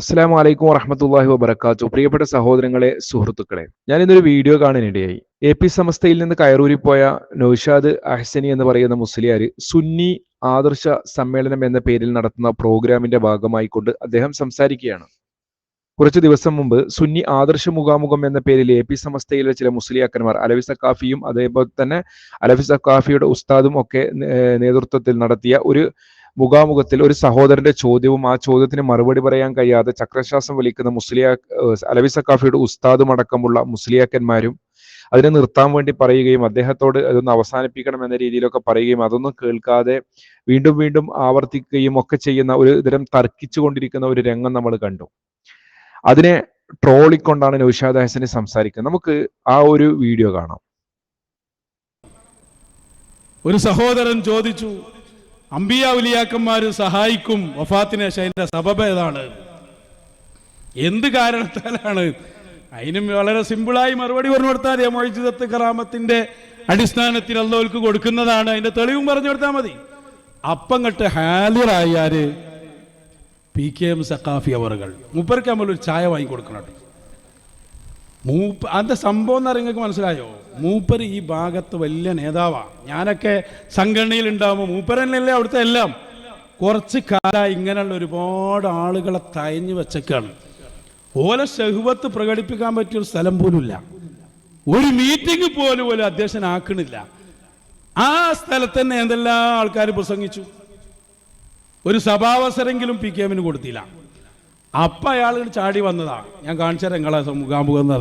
അസ്സാം വലൈക്കും വറഹമത്തല്ലാഹി വബർക്കാത്തു പ്രിയപ്പെട്ട സഹോദരങ്ങളെ സുഹൃത്തുക്കളെ ഞാൻ ഇന്നൊരു വീഡിയോ കാണാനിടയായി. എ പി സമസ്തയിൽ നിന്ന് കയറൂരി പോയ നൌഷാദ് അഹ്സനി എന്ന് പറയുന്ന മുസ്ലിയാർ സുന്നി ആദർശ സമ്മേളനം എന്ന പേരിൽ നടത്തുന്ന പ്രോഗ്രാമിന്റെ ഭാഗമായി കൊണ്ട് അദ്ദേഹം സംസാരിക്കുകയാണ്. കുറച്ച് ദിവസം മുമ്പ് സുന്നി ആദർശ മുഖാമുഖം എന്ന പേരിൽ എ പി സമസ്തയിലെ ചില മുസ്ലിയാക്കന്മാർ അലവി സക്കാഫിയും അതേപോലെ തന്നെ അലവി സക്കാഫിയുടെ ഉസ്താദും ഒക്കെ നേതൃത്വത്തിൽ നടത്തിയ ഒരു മുഖാമുഖത്തിൽ ഒരു സഹോദരന്റെ ചോദ്യവും ആ ചോദ്യത്തിന് മറുപടി പറയാൻ കഴിയാതെ ചക്രശ്വാസം വലിക്കുന്ന മുസ്ലിയ അലവി സക്കാഫിയുടെ ഉസ്താദും അടക്കമുള്ള മുസ്ലിയാക്കന്മാരും അതിനെ നിർത്താൻ വേണ്ടി പറയുകയും അദ്ദേഹത്തോട് അതൊന്ന് അവസാനിപ്പിക്കണം എന്ന രീതിയിലൊക്കെ പറയുകയും അതൊന്നും കേൾക്കാതെ വീണ്ടും വീണ്ടും ആവർത്തിക്കുകയും ഒക്കെ ചെയ്യുന്ന ഒരു തരം തർക്കിച്ചു കൊണ്ടിരിക്കുന്ന ഒരു രംഗം നമ്മൾ കണ്ടു. അതിനെ ട്രോളിക്കൊണ്ടാണ് നൌഷാദ് ഹസന് സംസാരിക്കുന്നത്. നമുക്ക് ആ ഒരു വീഡിയോ കാണാം. ഒരു സഹോദരൻ ചോദിച്ചു അമ്പിയ ഉലിയാക്കന്മാര് സഹായിക്കും വഫാത്തിന് പക്ഷെ അതിന്റെ സബബ് ഏതാണ്? എന്ത് കാരണത്താലാണ്? അതിനും വളരെ സിമ്പിളായി മറുപടി പറഞ്ഞു കൊടുത്താൽ മതി. കറാമത്തിന്റെ അടിസ്ഥാനത്തിൽ അള്ളവർക്ക് കൊടുക്കുന്നതാണ്. അതിന്റെ തെളിവും പറഞ്ഞു കൊടുത്താൽ മതി. അപ്പങ്ങട്ട് ഹാലിറായാൽ പി കെ എം സക്കാഫി അവറുകൾ. മൂപ്പർക്ക് നമ്മൾ ഒരു ചായ വാങ്ങി കൊടുക്കണം കേട്ടോ. മൂപ്പ അതിന്റെ സംഭവം എന്ന് നിങ്ങൾക്ക് മനസ്സിലായോ? മൂപ്പർ ഈ ഭാഗത്ത് വലിയ നേതാവാണ് ഞാനൊക്കെ സംഘടനയിൽ ഉണ്ടാകുമ്പോൾ മൂപ്പരല്ലേ അവിടുത്തെ എല്ലാം? കുറച്ച് കാലമായി ഇങ്ങനെയുള്ള ഒരുപാട് ആളുകളെ തയഞ്ഞു വെച്ചേക്കാണ്. ഓല ഷഹുവത്ത് പ്രകടിപ്പിക്കാൻ പറ്റിയ ഒരു സ്ഥലം പോലും ഇല്ല. ഒരു മീറ്റിംഗ് പോലും പോലും അധ്യക്ഷനാക്കണില്ല ആ സ്ഥലത്ത് തന്നെ എന്തെല്ലാം ആൾക്കാർ പ്രസംഗിച്ചു? ഒരു സഭാവസരെങ്കിലും പി കെ എമ്മിന് കൊടുത്തില്ല. അപ്പൊ അയാൾ ചാടി വന്നതാണ് ഞാൻ കാണിച്ചാൽ നിങ്ങളെ മുഖാമുഖം എന്ന്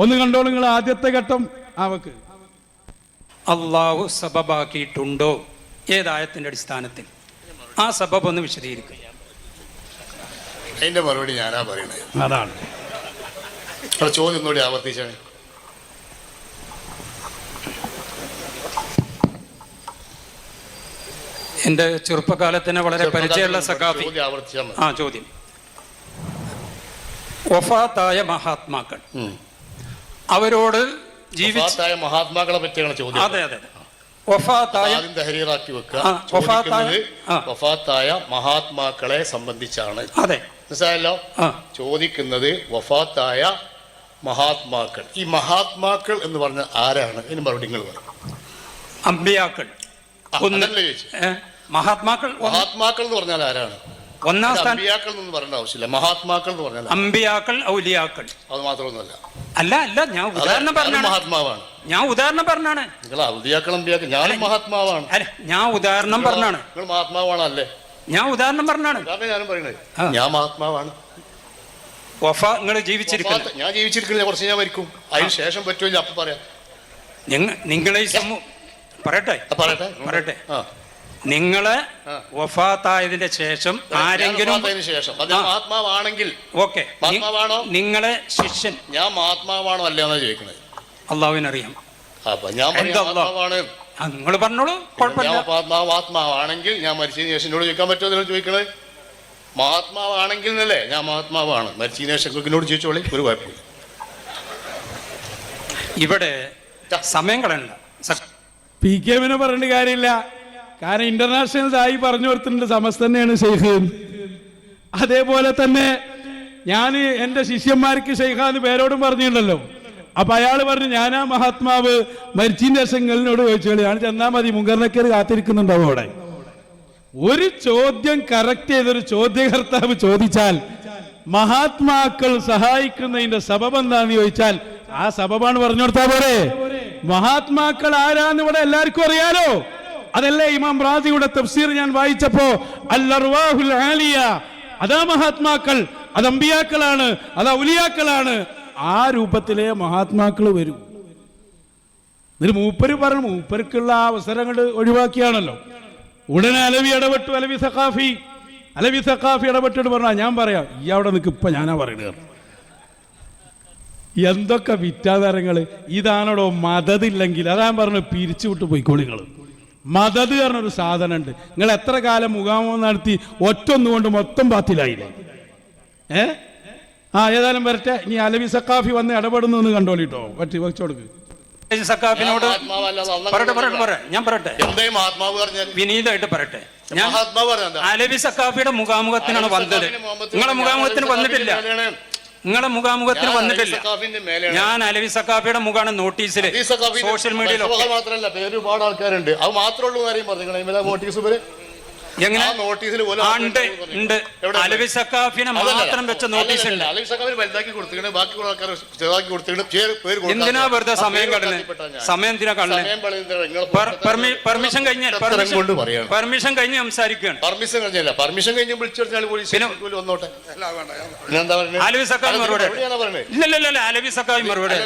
ഒന്ന് കണ്ടോളൂ നിങ്ങൾ ആദ്യത്തെ ഘട്ടം? അവക്ക്. അള്ളാഹു സബബാക്കിയിട്ടുണ്ടോ? ഏതായത്തിന്റെ അടിസ്ഥാനത്തിൽ. ആ സബബ് ഒന്ന് വിശദീകരിക്കുക അതിന്റെ മറുപടി ഞാനാ പറയണേ. അതാണ്. ചോദ്യം ഒന്നുകൂടി ആവർത്തിച്ചാണ് എന്റെ ചെറുപ്പകാലത്തിന് വളരെ പരിചയമുള്ള സഖാഫി. ആ ചോദ്യം. വഫാത്തായ മഹാത്മാക്കൾ. അവരോട് ജീവിച്ചായ മഹാത്മാക്കളെ പറ്റിയാണ് ചോദ്യം. അതെ അതെ വഫാത്തായ തഹരീറാക്കി വെക്കുക. വഫാത്തായ- മഹാത്മാക്കളെ സംബന്ധിച്ചാണ്. അതെ. മനസ്സിലായല്ലോ? ചോദിക്കുന്നത് വഫാത്തായ മഹാത്മാക്കൾ. ഈ മഹാത്മാക്കൾ എന്ന് പറഞ്ഞ ആരാണ്? ഇതിന് മറുപടി നിങ്ങൾ പറഞ്ഞു അമ്പിയാക്കൾ. മഹാത്മാക്കൾ മഹാത്മാക്കൾ എന്ന് പറഞ്ഞാൽ ആരാണ്? ഒന്നാം സ്ഥാനം. അമ്പിയാക്കൾ എന്ന് പറയേണ്ട ആവശ്യമില്ല. മഹാത്മാക്കൾ എന്ന് പറഞ്ഞാൽ അമ്പിയാക്കൾ ഔലിയാക്കൾ. അത് മാത്രമൊന്നുമല്ല. അല്ല അല്ല ഞാൻ ഉദാഹരണം പറഞ്ഞാണ്. മഹാത്മാവാണ്. ഞാൻ ഉദാഹരണം പറഞ്ഞാണ്. നിങ്ങൾ ഔലിയാക്കൾ ഞാനും മഹാത്മാവാണ്. അല്ല ഞാൻ ഉദാഹരണം പറഞ്ഞാണ്. നിങ്ങൾ മഹാത്മാവാണ് അല്ലേ? ഞാൻ ഉദാഹരണം പറഞ്ഞാണ്. ഞാനും പറയണത് ഞാൻ മഹാത്മാവാണ്. വഫ നിങ്ങൾ ജീവിച്ചിരിക്കുന്നത് ഞാൻ ജീവിച്ചിരിക്കുന്നില്ല കുറച്ച് ഞാൻ മരിക്കും. അതിന് ശേഷം പറ്റുമില്ല അപ്പൊ പറയാം. നിങ്ങൾ നിങ്ങളെ ഈ സമൂഹം പറയട്ടെ. പറയട്ടെ. പറയട്ടെ. ആ. നിങ്ങളെ. വഫാത്തായതിന്റെ ശേഷം ആരെങ്കിലും ശേഷം. അത് മഹാത്മാവാണെങ്കിൽ ഓക്കെ. മഹാത്മാവാണോ? നിങ്ങളെ ശിഷ്യൻ. ഞാൻ മഹാത്മാവാണോ അല്ല എന്നാ ചോദിക്കണത് അള്ളാഹുവിനറിയാം. അപ്പൊ ഞാൻ മഹാത്മാവാണ് നിങ്ങൾ പറഞ്ഞോളൂ. കുഴപ്പമില്ല. ഞാൻ മരിച്ചതിന് ശേഷം എന്നോട് ചോദിക്കാൻ പറ്റുമോ നിങ്ങൾ ചോദിക്കണേ? മഹാത്മാവാണെങ്കിൽ എന്നല്ലേ? ഞാൻ മഹാത്മാവാണ് മരിച്ചതിന് ശേഷം എന്നോട് ചോദിച്ചോളി. ഒരു കുഴപ്പമില്ല. ഇവിടെ സമയം കളയണ്ട പി കെ എമ്മിനെ പറഞ്ഞിട്ട് കാര്യമില്ല. കാരണം ഇന്റർനാഷണൽ ആയി പറഞ്ഞു കൊടുത്തിട്ടുണ്ട്. സമസ്ത തന്നെയാണ് ഷെയ്ഖ്. അതേപോലെ തന്നെ ഞാൻ എന്റെ ശിഷ്യന്മാർക്ക് ഷെയ്ഖ എന്ന് പേരോടും പറഞ്ഞിട്ടുണ്ടല്ലോ. അപ്പൊ അയാൾ പറഞ്ഞു ഞാനാ മഹാത്മാവ് മരിച്ചിന്റെ ശങ്കലിനോട് ചോദിച്ചോളി. ഞാൻ ചെന്നാ മതി മുങ്കർണക്കർ കാത്തിരിക്കുന്നുണ്ടാവും അവിടെ. ഒരു ചോദ്യം കറക്റ്റ് ചെയ്തൊരു ചോദ്യകർത്താവ് ചോദിച്ചാൽ മഹാത്മാക്കൾ സഹായിക്കുന്നതിന്റെ സബബ് എന്താന്ന് ചോദിച്ചാൽ ആ സബബാണ് പറഞ്ഞു കൊടുത്താ പോരെ. മഹാത്മാക്കൾ ആരാന്ന് ഇവിടെ എല്ലാവർക്കും അറിയാലോ. അതല്ലേ ഇമാം റാദിയുടെ തഫ്സീർ ഞാൻ വായിച്ചപ്പോ? അല്ലർവാഹുൽ ആലിയ. അതാ മഹാത്മാക്കൾ. അത് അമ്പിയാക്കളാണ്. അത് ഔലിയാക്കളാണ് ആ രൂപത്തിലെ മഹാത്മാക്കൾ വരും. എന്നിട്ട് മൂപ്പര് പറഞ്ഞു മൂപ്പർക്കുള്ള ആ അവസരങ്ങൾ ഒഴിവാക്കിയാണല്ലോ. ഉടനെ അലവി ഇടപെട്ടു അലവി സഖാഫി. അലവി സഖാഫി ഇടപെട്ടിട്ട് പറഞ്ഞാ ഞാൻ പറയാം ഈ അവിടെ നിൽക്കും ഇപ്പൊ ഞാനാ പറയുന്നത് എന്തൊക്കെ വിറ്റാതരങ്ങൾ. ഇതാണോ മതതില്ലെങ്കിൽ അതാ പറഞ്ഞു പിരിച്ചു വിട്ട് പോയിക്കോളി നിങ്ങൾ മതത് പറഞ്ഞൊരു സാധനം ഉണ്ട് നിങ്ങൾ എത്ര കാലം മുഖാമുഖം നടത്തി ഒറ്റ ഒന്നുകൊണ്ട് മൊത്തം പാത്തിലായില്ലേ ഏ? ആ ഏതായാലും വരട്ടെ. ഇനി അലവി സക്കാഫി വന്ന് ഇടപെടുന്നു എന്ന് കണ്ടോളിട്ടോ. പറ്റി വെച്ചു കൊടുക്ക്. സക്കാഫിനോട് പറയട്ടെ ഞാൻ പറയട്ടെ. വിനീതമായിട്ട് പറയട്ടെ. ഞാൻ അലവി സക്കാഫിയുടെ മുഖാമുഖത്തിനാണ് വന്നത്. നിങ്ങളുടെ മുഖാമുഖത്തിന് വന്നിട്ടില്ല. നിങ്ങളെ മുഖാമുഖത്തിന് വന്നിട്ടില്ല. ഞാൻ അലവി സക്കാഫിയുടെ മുഖാണ് നോട്ടീസിൽ സോഷ്യൽ സഖാഫ് മാത്രമല്ല പേര് ഒരുപാട് ആൾക്കാരുണ്ട്. അത് മാത്രമേ ഉള്ളൂ കാര്യം പറഞ്ഞു നോട്ടീസ് ഇവർ എങ്ങനെ? നോട്ടീസിൽ പോലും ഉണ്ട് ഉണ്ട്. അലവി സക്കാഫിനെ മാത്രം വെച്ച നോട്ടീസ് ഉണ്ട്. അലവി വലുതാക്കി കൊടുത്തിട്ടുണ്ട്. ബാക്കി ആൾക്കാർ ചെറുതാക്കി കൊടുത്തിട്ടുണ്ട്. എന്തിനാ വെറുതെ സമയം കടന്ന് സമയം എന്തിനാ നിങ്ങളെ പെർമിഷൻ കഴിഞ്ഞ പെർമിഷൻ കഴിഞ്ഞ് സംസാരിക്കുകയാണ്. പെർമിഷൻ കഴിഞ്ഞല്ല. പെർമിഷൻ കഴിഞ്ഞ് വിളിച്ചെടുത്താൽ പോലീസ് വന്നോട്ടെ. അലവി സക്കാഫി മറുപടി അലവി സക്കാഫി മറുപടി.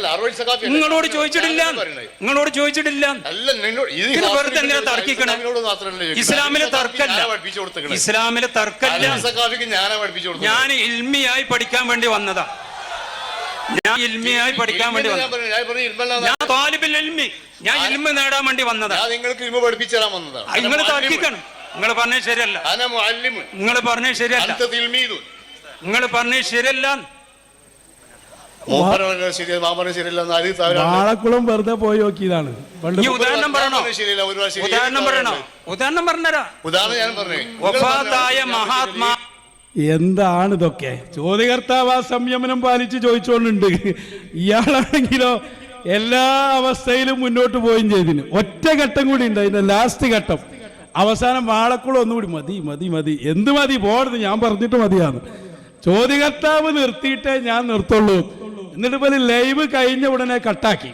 നിങ്ങളോട് ചോദിച്ചിട്ടില്ല? നിങ്ങളോട് ചോദിച്ചിട്ടില്ല. ഇത് വെറുതെ എന്തിനാ തർക്കിക്കണേ? ഇസ്ലാമിലെ തർക്കല്ല. കൊടുത്തേക്കണേ. ഇസ്ലാമിലെ കൊടുത്തത്. ഞാൻ ഇൽമിയായി പഠിക്കാൻ വേണ്ടി വന്നതാ. ഞാൻ ഇൽമിയായി പഠിക്കാൻ വേണ്ടി ഞാൻ താലിബിൽ ഇൽമി. ഞാൻ ഇൽമ നേടാൻ വേണ്ടി വന്നതാ. നിങ്ങൾക്ക് ഇൽമ പഠിപ്പിച്ചു തരാൻ വന്നതാണ്. നിങ്ങൾ താക്കിക്കണം തർക്കിക്കണം. നിങ്ങൾ പറഞ്ഞത് ശരിയല്ല. നിങ്ങൾ പറഞ്ഞത് ശരിയല്ല. നിങ്ങൾ പറഞ്ഞത് ശരിയല്ല. മൂപ്പര് പറഞ്ഞത് ശരിയാ, മാമ പറഞ്ഞത് ശരിയല്ല എന്ന് വാളക്കുളം വെറുതെ പോയി നോക്കിയതാണ്. പണ്ട് ഈ ഉദാഹരണം പറയണോ? ശരിയല്ല, ഒരു പ്രാവശ്യം ഉദാഹരണം പറയണോ? ഉദാഹരണം പറഞ്ഞുതരാ. ഉദാഹരണം ഞാൻ പറഞ്ഞു. മഹാത്മാ എന്താണ് ഇതൊക്കെ? ചോദ്യകർത്താവ് ആ സംയമനം പാലിച്ച് ചോദിച്ചുകൊണ്ടുണ്ട് ഇയാളാണെങ്കിലോ എല്ലാ അവസ്ഥയിലും മുന്നോട്ട് പോയും ചെയ്തിന്. ഒറ്റ ഘട്ടം കൂടി ഉണ്ട് അതിന്റെ ലാസ്റ്റ് ഘട്ടം. അവസാനം വാളക്കുളം ഒന്നുകൂടി മതി മതി മതി. എന്ത് മതി? പോടുന്നു ഞാൻ പറഞ്ഞിട്ട് മതിയാണ് ചോദ്യകർത്താവ് നിർത്തിയിട്ടേ ഞാൻ നിർത്തുള്ളൂ. എന്നിട്ട് പോലെ ലൈവ് കഴിഞ്ഞ ഉടനെ കട്ടാക്കി.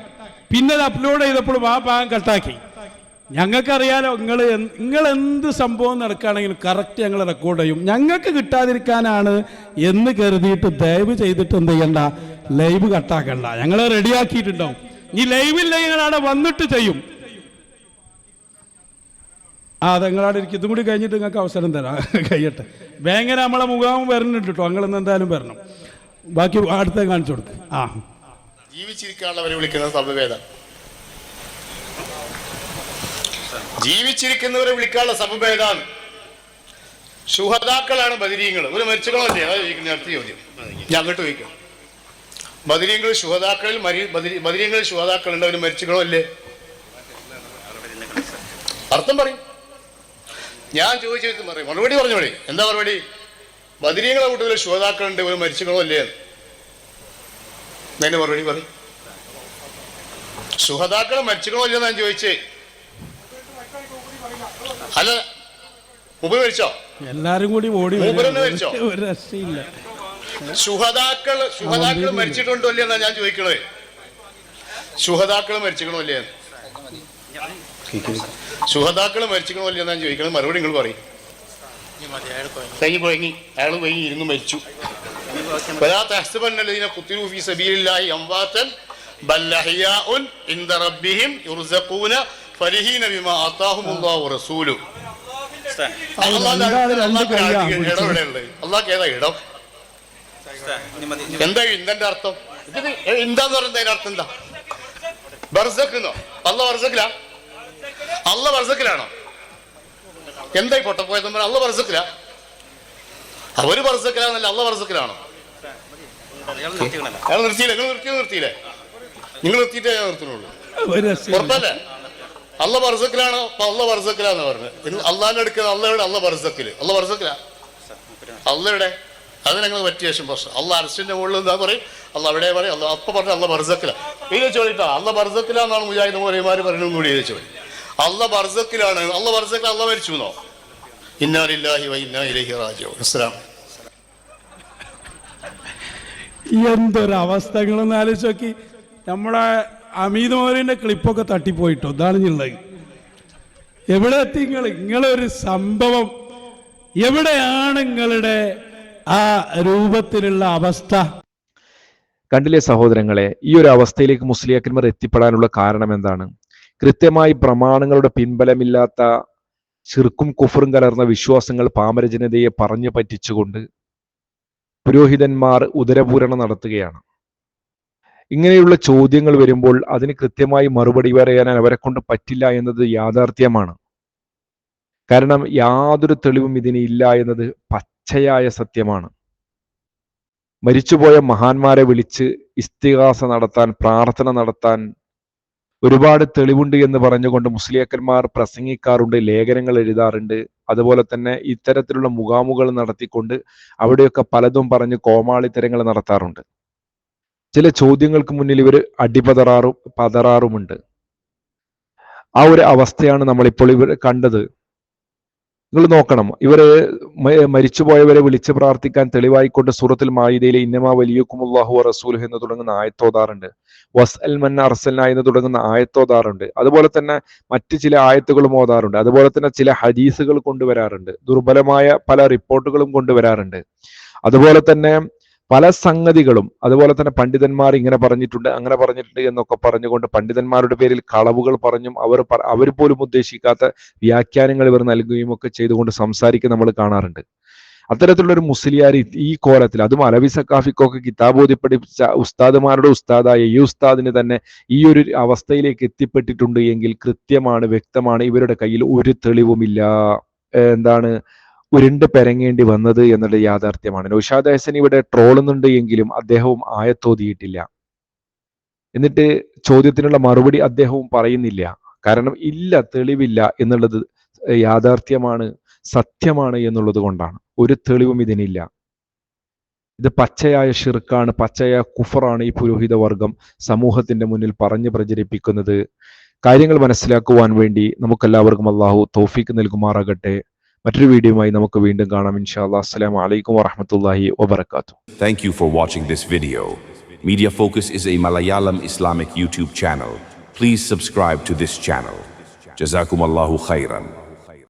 പിന്നെ അത് അപ്ലോഡ് ചെയ്തപ്പോൾ ആ ഭാഗം കട്ടാക്കി. ഞങ്ങൾക്കറിയാലോ നിങ്ങൾ നിങ്ങൾ എന്ത് സംഭവം നടക്കുകയാണെങ്കിലും കറക്റ്റ് ഞങ്ങൾ റെക്കോർഡ് ചെയ്യും. ഞങ്ങൾക്ക് കിട്ടാതിരിക്കാനാണ് എന്ന് കരുതിയിട്ട് ദയവ് ചെയ്തിട്ട് എന്ത് ചെയ്യണ്ട ലൈവ് കട്ടാക്കണ്ട. ഞങ്ങൾ റെഡിയാക്കിയിട്ടുണ്ടാവും ഈ ലൈവില്ല ഞങ്ങളവിടെ വന്നിട്ട് ചെയ്യും. ആ നിങ്ങളവിടെ ഇരിക്കും. ഇതും കൂടി കഴിഞ്ഞിട്ട് നിങ്ങൾക്ക് അവസരം തരാം. കഴിയട്ടെ. ഭയങ്കര നമ്മളെ മുഖാവും വരുന്നുണ്ട് കേട്ടോ. എന്തായാലും വരണം. ബാക്കി അടുത്ത കാണിച്ചു കൊടുക്ക്. ആ. ജീവിച്ചിരിക്കാനുള്ളവരെ വിളിക്കുന്ന സമവേദ ജീവിച്ചിരിക്കുന്നവരെ വിളിക്കാനുള്ള സഭഭേദാണ് ശുഹതാക്കളാണ് ബദിരീങ്ങൾ. ഒരു മരിച്ചുകളല്ലേ അതാ അടുത്ത ചോദ്യം. ഞാൻ അങ്ങോട്ട് ചോദിക്കാം. ബദിരീങ്ങൾ ശുഹതാക്കളിൽ മരി ബദിരി- ബദിരീങ്ങളിൽ ശുഹതാക്കളുണ്ട് അവർ മരിച്ചുകളോ അല്ലേ അർത്ഥം പറയും. ഞാൻ ചോദിച്ചു പറയും. മറുപടി പറഞ്ഞോളി എന്താ മറുപടി? ബദിരീങ്ങളെ കൂട്ടത്തിൽ ശുഹതാക്കളുണ്ട് ഒരു മരിച്ചുകളോ അല്ലേ എന്നെ അതിന്റെ മറുപടി പറയും? സുഹതാക്കളെ മരിച്ചിക്കണോ ഇല്ലെന്ന് ഞാൻ ചോദിച്ചേ. അല്ല മുമ്പ് മരിച്ചോ? എല്ലാരും കൂടി ഓടി മരിച്ചോ? ഒരു രക്ഷയില്ല. സുഹതാക്കൾ സുഹതാക്കൾ മരിച്ചിട്ടുണ്ടോ അല്ലേ എന്നാ ഞാൻ ചോദിക്കണേ സുഹതാക്കൾ മരിച്ചിക്കണോ അല്ലേ സുഹതാക്കൾ മരിച്ചിക്കണോ അല്ലേ ഞാൻ ചോദിക്കണേ മറുപടി നിങ്ങൾ പറയും. സൈനി കുഴങ്ങി അയാൾ കുഴങ്ങി ഇരുന്ന് മരിച്ചു. സബീലില്ലാഹി റബ്ബിഹിം ബിമാ അള്ളാഹ് ഏതാ അർത്ഥം? ബർസഖിലാണോ? ഈ പൊട്ടപ്പോയത് അള്ള പറസക്കില്ല അവർ പറസക്കില്ല അള്ള പറസക്കിലാണ് അയാൾ നിർത്തിയില്ല? നിങ്ങൾ നിർത്തിയോ? നിർത്തിയില്ലേ? നിങ്ങൾ നിർത്തിയിട്ടേ ഞാൻ നിർത്തുന്നുള്ളൂ. ഉറപ്പല്ലേ? അള്ള പറസക്കിലാണ് അപ്പൊ അള്ള പറസക്കിലാന്ന് പറഞ്ഞത് അള്ളാന്റെ അടുക്കൽ അള്ളയുടെ അള്ള പറസക്കിൽ അള്ള പറസക്കില അള്ളയുടെ അത് ഞങ്ങൾ പറ്റിയ ശേഷം പ്രശ്നം. അള്ള അരസിന്റെ മുകളിൽ എന്താ പറയും? അല്ല അവിടെ പറയും അല്ല അപ്പൊ പറഞ്ഞ അല്ല ബർസക്കില ഇത് ചോദിട്ടാ അല്ല ബർസക്കില എന്നാണ് മുജാഹിദ് മോലിമാര് പറയുന്നത് കൂടി ചോദിച്ചു ചോദി അല്ല ബർസക്കിലാണ്. അള്ളാ ബർസക്കിൽ അള്ള മരിച്ചു എന്നോ? ഇന്നാലില്ലാഹി വ ഇന്നാ ഇലൈഹി റാജിഊൻ. അസ്സലാം എന്തൊരവസ്ഥകളൊന്ന് ആലോചിച്ച് നോക്കി നമ്മുടെ അമീത് മോലിന്റെ ക്ലിപ്പൊക്കെ തട്ടിപ്പോയിട്ടോ? ഇതാണ് ഞുള്ളത്. എവിടെ എത്തി നിങ്ങൾ നിങ്ങളൊരു സംഭവം. എവിടെയാണ് നിങ്ങളുടെ ആ രൂപത്തിലുള്ള അവസ്ഥ? കണ്ടില്ലേ സഹോദരങ്ങളെ ഈ ഒരു അവസ്ഥയിലേക്ക് മുസ്ലിയാക്കന്മാർ എത്തിപ്പെടാനുള്ള കാരണം എന്താണ് കൃത്യമായി പ്രമാണങ്ങളുടെ പിൻബലമില്ലാത്ത ശിർക്കും കുഫറും കലർന്ന വിശ്വാസങ്ങൾ പാമര ജനതയെ പറഞ്ഞു പറ്റിച്ചുകൊണ്ട് പുരോഹിതന്മാർ ഉദരപൂരണം നടത്തുകയാണ്. ഇങ്ങനെയുള്ള ചോദ്യങ്ങൾ വരുമ്പോൾ അതിന് കൃത്യമായി മറുപടി പറയാൻ അവരെ കൊണ്ട് പറ്റില്ല എന്നത് യാഥാർത്ഥ്യമാണ്. കാരണം യാതൊരു തെളിവും ഇതിന് ഇല്ല എന്നത് പച്ചയായ സത്യമാണ്. മരിച്ചുപോയ മഹാന്മാരെ വിളിച്ച് ഇസ്തിഹാസ നടത്താൻ പ്രാർത്ഥന നടത്താൻ ഒരുപാട് തെളിവുണ്ട് എന്ന് പറഞ്ഞുകൊണ്ട് മുസ്ലിയാക്കന്മാർ പ്രസംഗിക്കാറുണ്ട് ലേഖനങ്ങൾ എഴുതാറുണ്ട്. അതുപോലെ തന്നെ ഇത്തരത്തിലുള്ള മുഖാമുകൾ നടത്തിക്കൊണ്ട് അവിടെയൊക്കെ പലതും പറഞ്ഞ് കോമാളിത്തരങ്ങൾ നടത്താറുണ്ട്. ചില ചോദ്യങ്ങൾക്ക് മുന്നിൽ ഇവർ അടിപതറാറും പതറാറുമുണ്ട്. ആ ഒരു അവസ്ഥയാണ് നമ്മളിപ്പോൾ ഇവർ കണ്ടത്. നിങ്ങൾ നോക്കണം. ഇവർ മരിച്ചുപോയവരെ വിളിച്ച് പ്രാർത്ഥിക്കാൻ തെളിവായിക്കൊണ്ട് സൂറത്തിൽ മായിദയിലെ ഇന്നമ വലിയക്കുമുല്ലാഹു റസൂൽ എന്ന് തുടങ്ങുന്ന ആയത്തോതാറുണ്ട്. വസ് അൽ മന്ന അർസൽന എന്ന് തുടങ്ങുന്ന ആയത്തോതാറുണ്ട്. അതുപോലെ തന്നെ മറ്റ് ചില ആയത്തുകളും ഓതാറുണ്ട്. അതുപോലെ തന്നെ ചില ഹദീസുകൾ കൊണ്ടുവരാറുണ്ട്. ദുർബലമായ പല റിപ്പോർട്ടുകളും കൊണ്ടുവരാറുണ്ട്. അതുപോലെ തന്നെ പല സംഗതികളും അതുപോലെ തന്നെ പണ്ഡിതന്മാർ ഇങ്ങനെ പറഞ്ഞിട്ടുണ്ട് അങ്ങനെ പറഞ്ഞിട്ടുണ്ട് എന്നൊക്കെ പറഞ്ഞുകൊണ്ട് പണ്ഡിതന്മാരുടെ പേരിൽ കളവുകൾ പറഞ്ഞും അവർ അവർ പോലും ഉദ്ദേശിക്കാത്ത വ്യാഖ്യാനങ്ങൾ ഇവർ നൽകുകയും ഒക്കെ ചെയ്തുകൊണ്ട് സംസാരിക്കുക നമ്മൾ കാണാറുണ്ട്. അത്തരത്തിലുള്ള ഒരു മുസ്ലിയാർ ഈ- കോലത്തിൽ അതും അലവി സക്കാഫിക്കൊക്കെ കിതാബോധി പഠിപ്പിച്ച ഉസ്താദുമാരുടെ ഉസ്താദായ ഈ ഉസ്താദിന് തന്നെ ഈ ഒരു അവസ്ഥയിലേക്ക് എത്തിപ്പെട്ടിട്ടുണ്ട് എങ്കിൽ കൃത്യമാണ് വ്യക്തമാണ് ഇവരുടെ കയ്യിൽ ഒരു തെളിവുമില്ല. എന്താണ്? ഉരുണ്ട് പെരങ്ങേണ്ടി വന്നത് എന്നുള്ള യാഥാർത്ഥ്യമാണ്. നൗഷാദ് ഹസൻ ഇവിടെ ട്രോളുന്നുണ്ട് എങ്കിലും അദ്ദേഹവും ആയത്തോതിയിട്ടില്ല. എന്നിട്ട് ചോദ്യത്തിനുള്ള മറുപടി അദ്ദേഹവും പറയുന്നില്ല. കാരണം ഇല്ല തെളിവില്ല എന്നുള്ളത് യാഥാർത്ഥ്യമാണ് സത്യമാണ് എന്നുള്ളത് കൊണ്ടാണ്. ഒരു തെളിവും ഇതിനില്ല. ഇത് പച്ചയായ ഷിർക്കാണ് പച്ചയായ കുഫറാണ് ഈ പുരോഹിത വർഗം സമൂഹത്തിന്റെ മുന്നിൽ പറഞ്ഞു പ്രചരിപ്പിക്കുന്നത്. കാര്യങ്ങൾ മനസ്സിലാക്കുവാൻ വേണ്ടി നമുക്കെല്ലാവർക്കും അള്ളാഹു തോഫിക്ക് നൽകുമാറാകട്ടെ. മറ്റൊരു വീഡിയോയുമായി നമുക്ക് വീണ്ടും കാണാം ഇൻഷാ അല്ലാ അസ്സലാമു അലൈക്കും വറഹ്മത്തുള്ളാഹി വബറകാതുഹു Thank you for watching this video. Media Focus is a Malayalam Islamic YouTube channel. Please subscribe to this channel. Jazakum Allahu khairan.